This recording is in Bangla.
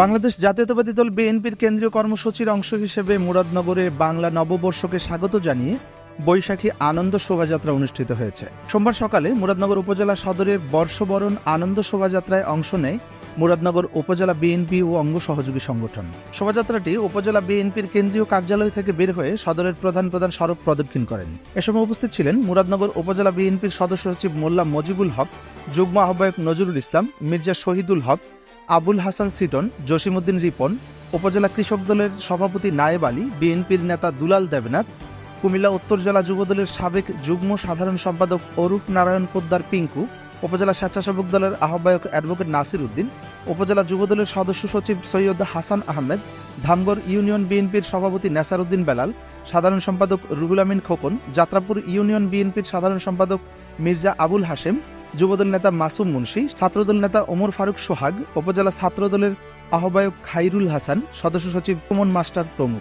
বাংলাদেশ জাতীয়তাবাদী দল বিএনপির কেন্দ্রীয় কর্মসূচির অংশ হিসেবে মুরাদনগরে বাংলা নববর্ষকে স্বাগত জানিয়ে বৈশাখী আনন্দ শোভাযাত্রা অনুষ্ঠিত হয়েছে। সোমবার সকালে মুরাদনগর উপজেলা সদরে বর্ষবরণ আনন্দ শোভাযাত্রায় অংশ নেয় মুরাদনগর উপজেলা বিএনপি ও অঙ্গ সহযোগী সংগঠন। শোভাযাত্রাটি উপজেলা বিএনপির কেন্দ্রীয় কার্যালয় থেকে বের হয়ে সদরের প্রধান প্রধান সড়ক প্রদক্ষিণ করেন। এ সময় উপস্থিত ছিলেন মুরাদনগর উপজেলা বিএনপির সদস্য সচিব মোল্লা মজিবুল হক, যুগ্ম আহ্বায়ক নজরুল ইসলাম, মির্জা শহীদুল হক আবুল হাসান সিটন, জসিমউদ্দিন রিপন, উপজেলা কৃষক দলের সভাপতি নায়েব আলী, বিএনপির নেতা দুলাল দেবনাথ, কুমিল্লা উত্তর জেলা যুবদলের সাবেক যুগ্ম সাধারণ সম্পাদক অরূপ নারায়ণ পোদ্দার পিঙ্কু, উপজেলা স্বেচ্ছাসেবক দলের আহ্বায়ক অ্যাডভোকেট নাসির উদ্দিন, উপজেলা যুবদলের সদস্য সচিব সৈয়দ হাসান আহমেদ, ধামগড় ইউনিয়ন বিএনপির সভাপতি নেসার উদ্দিন বেলাল, সাধারণ সম্পাদক রুহুল আমিন খোকন, যাত্রাপুর ইউনিয়ন বিএনপির সাধারণ সম্পাদক মির্জা আবুল হাশেম যুবদল নেতা মাসুম মুন্সি, ছাত্রদল নেতা ওমর ফারুক সোহাগ, উপজেলা ছাত্রদলের আহ্বায়ক খাইরুল হাসান, সদস্য সচিব কুমন মাস্টার প্রমুখ।